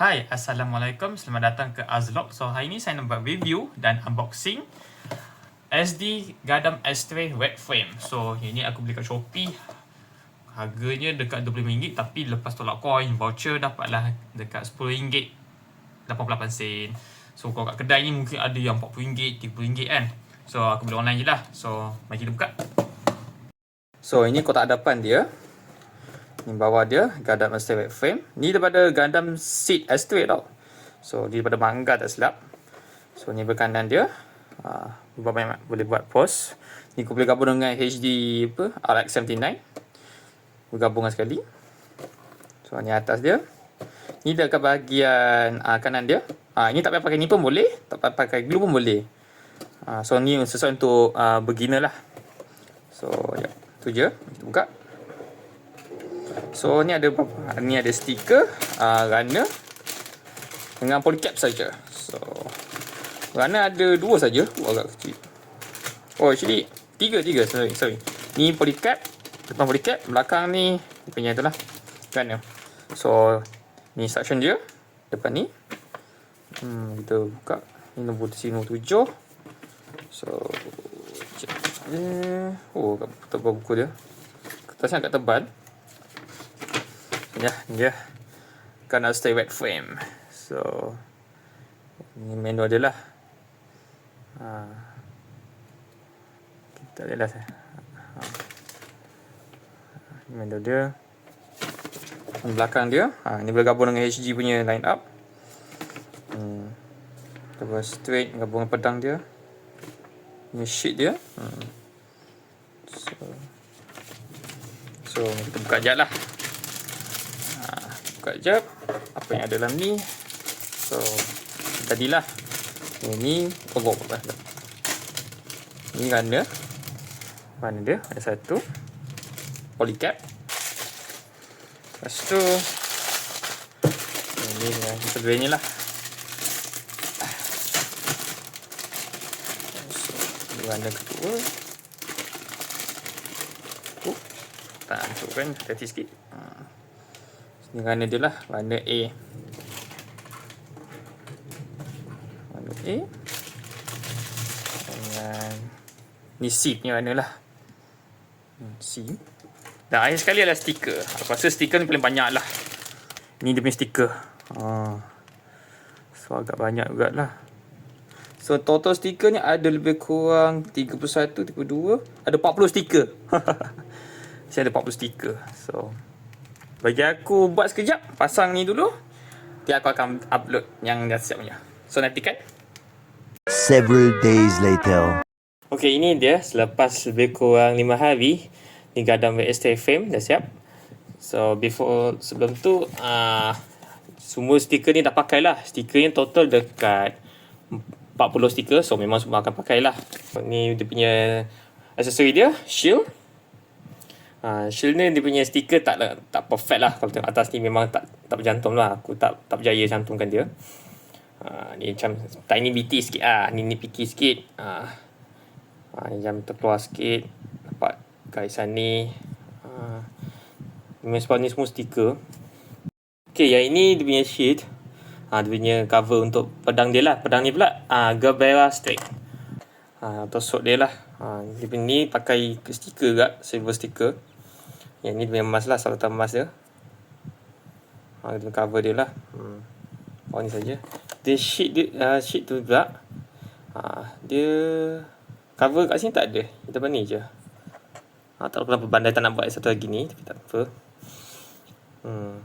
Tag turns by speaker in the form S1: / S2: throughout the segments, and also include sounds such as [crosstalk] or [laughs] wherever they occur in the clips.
S1: Hai, Assalamualaikum. Selamat datang ke Azlog. So, hari ni saya nak buat review dan unboxing SD Gundam S3 wet frame. So, ini aku beli kat Shopee. Harganya dekat RM25 tapi lepas tolak coin, voucher dapatlah dekat RM10 88 sen. So, kalau kat kedai ni mungkin ada yang RM40, RM30 kan. So, aku beli online je lah. So, mari kita buka. So, ini kotak hadapan dia. Ni bawah dia Gundam Master Web Frame. Ni daripada Gundam Seed S3 tau. So ni daripada manga tak silap. So ni berkanan dia. Buat banyak boleh buat pose. Ni aku boleh gabung dengan HD apa? RX79. Bergabungan sekali. So ni atas dia. Ni dekat bahagian uh, kanan dia. Uh, ini tak payah pakai ni pun boleh. Tak payah pakai glue pun boleh. Uh, so ni sesuai untuk uh, beginner lah. So ya. Tu je. Kita buka. So ni ada ni ada stiker uh, runner dengan polycap saja. So runner ada dua saja, agak kecil. Oh actually tiga tiga sorry sorry. Ni polycap, depan polycap, belakang ni punya itulah runner. So ni suction dia depan ni. Hmm kita buka ni nombor sini tujuh. So eh oh tebal buku dia. Kertasnya agak tebal. Ya, dia kena stay wet frame. So ini menu dia lah. Ha. Kita lihat lah. Ha. Menu dia. Di belakang dia, ha, ini boleh gabung dengan HG punya line up. Hmm. Kita straight gabung dengan pedang dia. Ini sheet dia. Hmm. So, so kita buka jap lah buka jap. Apa yang ada dalam ni? So tadilah ini oh, oh, oh, ini runner mana dia ada satu. Polycap. Lepas tu ini dengan kedua ni lah. So, runner kedua. Oh, tak hantuk kan hati sikit. Hmm. Warna dia lah Warna A. Warna A. Dengan Ni C punya warna lah. Hmm, C. Dan akhir sekali adalah stiker. Aku rasa stiker ni paling banyak lah. Ni dia punya stiker. Ha. So agak banyak juga lah So total stiker ni ada lebih kurang 31, 32 Ada 40 stiker. [laughs] Saya ada 40 stiker. So bagi aku buat sekejap, pasang ni dulu. Nanti aku akan upload yang dah siap punya. So nantikan.
S2: Several days later.
S1: Okay, ini dia selepas lebih kurang 5 hari. Ni gadam VST frame dah siap. So before sebelum tu uh, semua stiker ni dah pakai lah. Stiker ni total dekat 40 stiker. So memang semua akan pakai lah. Ni dia punya aksesori dia. Shield. Ha, shield ni dia punya stiker tak tak perfect lah. Kalau tengok atas ni memang tak tak berjantung lah. Aku tak tak berjaya cantumkan dia. Ha, ni macam tiny BT sikit lah. Ni ni picky sikit. Ha, ha, ni macam terkeluar sikit. Dapat garisan ni. Ha, memang sebab ni semua stiker. Ok yang ini dia punya sheet. Ha, dia punya cover untuk pedang dia lah. Pedang ni pula ha, Gerbera Straight. Ha, atau dia lah. Ha, dia ni pakai stiker juga silver stiker yang ni memang mask lah Salutan mask dia. Ha, Kita cover dia lah. Hmm. Oh ni saja. Dia sheet dia uh, Sheet tu pula. Ha, Dia Cover kat sini tak ada? Kita ni je? Ha, Tak tahu kenapa bandai tak nak buat satu lagi ni Tapi tak apa. Hmm.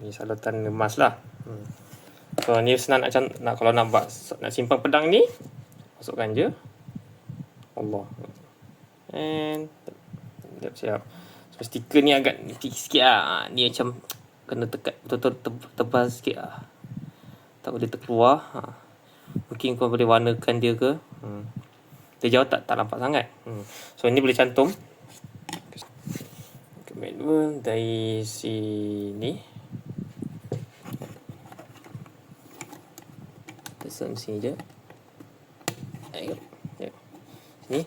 S1: Ni salutan emas lah. Hmm. So ni senang nak, nak Kalau nak buat Nak simpan pedang ni Masukkan je. Allah. And Siap siap So stiker ni agak nipis sikit lah. Ha, ni macam kena tekat betul-betul tebal sikit lah. Tak boleh terkeluar. Ha. Mungkin kau boleh warnakan dia ke. Hmm. Dia jauh tak, tak nampak sangat. Hmm. So ni boleh cantum. Manual dari sini. Pasang sini je. Ayo. Sini.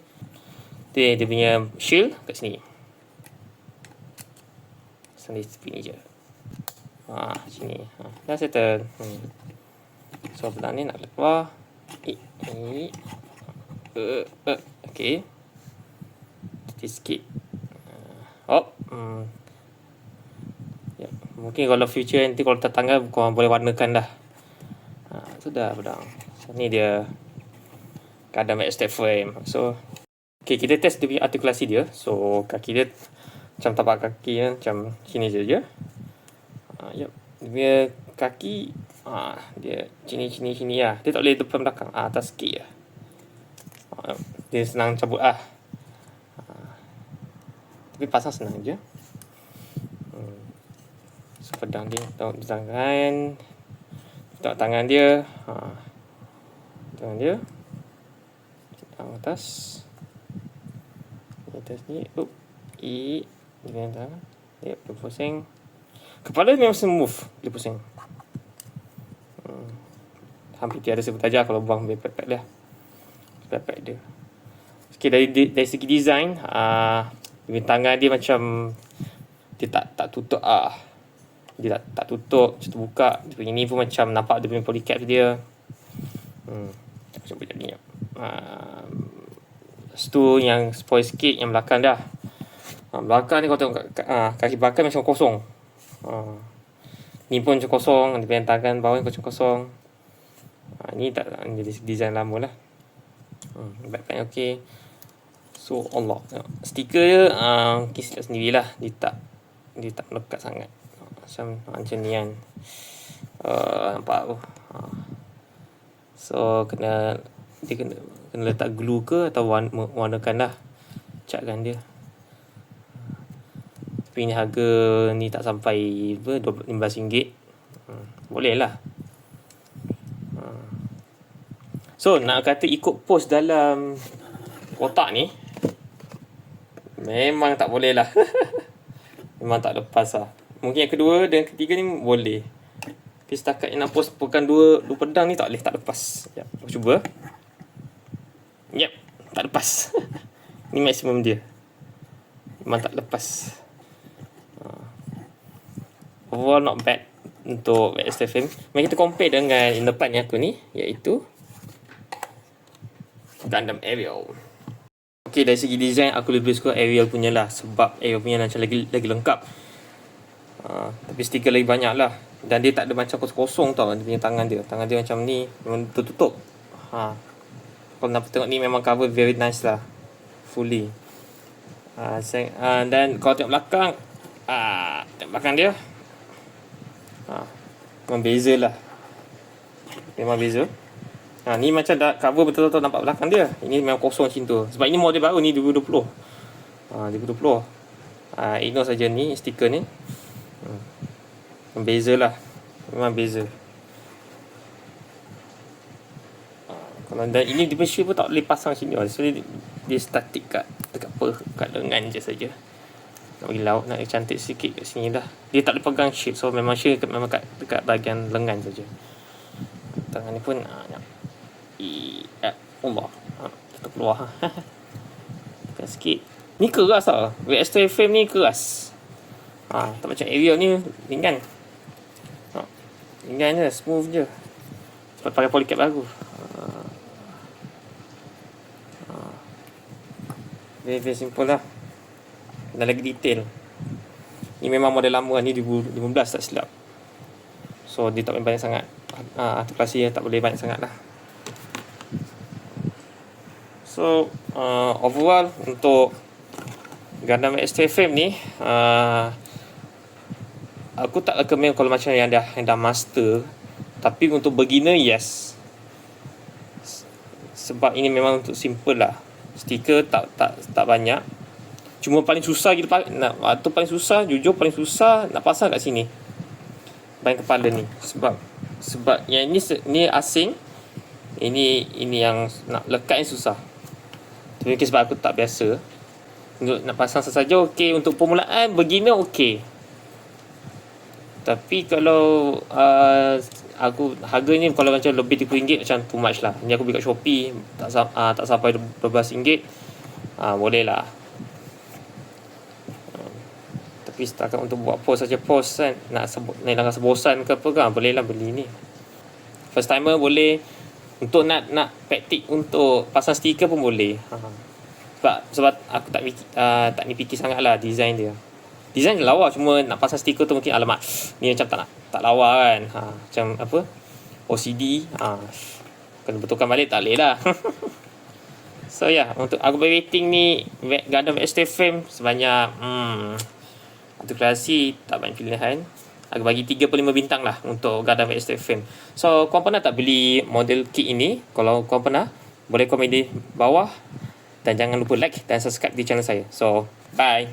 S1: Tu dia punya shield kat sini pasang di tepi ni je Ha, sini. Ha, dah settle. Hmm. So, pedang ni nak keluar. Eh, eh. Uh, uh, okay. Jadi sikit. Oh. Hmm. Ya, mungkin kalau future nanti kalau tangan korang boleh warnakan dah. Ha, sudah pedang. So, ni dia kadang step frame. So, okay, kita test dia punya artikulasi dia. So, kaki dia macam tapak kaki kan, macam sini je je. Ha, yep. Dia kaki ha, dia sini sini sini lah. Dia tak boleh depan belakang. Ha, atas sikit. Ha, dia senang cabut lah. Ha, tapi pasang senang je. Hmm. So, pedang dia tahu di tangan. Tahu tangan dia. Ha. Tangan dia. Tangan atas. Atas ni. Up. I. Dengan tangan. Yep, dia pusing. Kepala memang smooth dia pusing. Hmm. Hampir tiada sebut aja kalau buang backpack dia. Backpack dia. Okay, dari, dari segi design, uh, tangan dia macam dia tak tak tutup ah. Dia tak, tak tutup, macam buka. Dia punya ni pun macam nampak dia punya polycap dia. Hmm. Macam boleh jadi. Uh, tu yang spoil sikit yang belakang dah. Uh, belakang ni kau tengok uh, kaki belakang macam kosong. Ha. Ni pun macam kosong. Dia punya tangan bawah ni macam kosong. Ha, ni tak jadi design lama lah. Hmm, backpack okey. So Allah. Stiker dia uh, kis sendirilah. Dia tak dia tak melekat sangat. Macam macam ni kan. Uh, nampak tu. Uh. So kena dia kena kena letak glue ke atau warna, warnakan lah. Catkan dia. Tapi ni harga ni tak sampai apa RM15. Hmm, boleh lah. Hmm. So nak kata ikut post dalam kotak ni memang tak boleh lah. [laughs] memang tak lepas lah. Mungkin yang kedua dan ketiga ni boleh. Tapi setakat yang nak post bukan dua, dua pedang ni tak boleh, tak lepas. Ya, aku cuba. Yep, tak lepas. [laughs] ni maksimum dia. Memang tak lepas overall not bad untuk STFM. Mari kita compare dengan yang depan aku ni iaitu Gundam Ariel. Okay dari segi design aku lebih suka Ariel punya lah sebab Ariel punya macam lagi lagi lengkap. Uh, tapi stiker lagi banyak lah dan dia tak ada macam kosong-kosong tau dia punya tangan dia. Tangan dia macam ni memang tertutup. Ha. Kalau nak tengok ni memang cover very nice lah. Fully. Uh, uh, dan kalau tengok belakang uh, tengok belakang dia Ha. Memang beza lah. Memang beza. Ha, ni macam dah cover betul-betul nampak belakang dia. Ini memang kosong macam tu. Sebab ini model baru ni 2020. Ha, 2020. Ha, ignore saja ni stiker ni. Hmm. Beza lah. Memang beza. Ha, dan ini di Malaysia pun tak boleh pasang sini. So, dia, dia statik kat dekat? Kat lengan je saja nak bagi laut nak cantik sikit kat sini dah. Dia tak ada pegang shape so memang shape memang kat dekat bahagian lengan saja. Tangan ni pun ah nak. I eh, Allah. Ha, kita keluar ha [laughs] tekan sikit. Ni keras ah VST frame ni keras. Ha, tak macam Ariel ni ringan. Ha, ringan je smooth je. Sebab pakai polycap baru. Ha. very very simple lah dan lagi detail. Ni memang model lama ni 2015 tak silap. So dia tak banyak sangat. Uh, artikulasi tak boleh banyak sangat lah. So uh, overall untuk Gundam XT-Frame ni uh, aku tak recommend kalau macam yang dah yang dah master. Tapi untuk beginner yes. Sebab ini memang untuk simple lah. Stiker tak tak tak banyak Cuma paling susah kita nak atau paling susah jujur paling susah nak pasang kat sini. Bahan kepala ni sebab sebab yang ini ni asing. Ini ini yang nak lekat yang susah. Tapi okay, sebab aku tak biasa. Untuk nak pasang sesaja okey untuk permulaan beginner okey. Tapi kalau uh, aku harganya kalau macam lebih RM30 macam too much lah. Ni aku beli kat Shopee tak uh, tak sampai RM12. Ah uh, boleh lah. Tapi setakat untuk buat post saja post kan nak sebut nak rasa bosan ke apa kan boleh lah beli ni first timer boleh untuk nak nak praktik untuk pasang stiker pun boleh ha. sebab sebab aku tak fikir, uh, tak ni fikir sangat lah design dia design dia lawa cuma nak pasang stiker tu mungkin alamak ni macam tak nak tak lawa kan ha. macam apa OCD ha. kena betulkan balik tak boleh lah [laughs] So ya, yeah, untuk aku bagi rating ni Gundam ST Frame sebanyak hmm, untuk kreasi tak banyak pilihan. Aku bagi 35 bintang lah untuk Gundam ST Frame. So, korang pernah tak beli model kit ini? Kalau korang pernah, boleh komen di bawah. Dan jangan lupa like dan subscribe di channel saya. So, bye.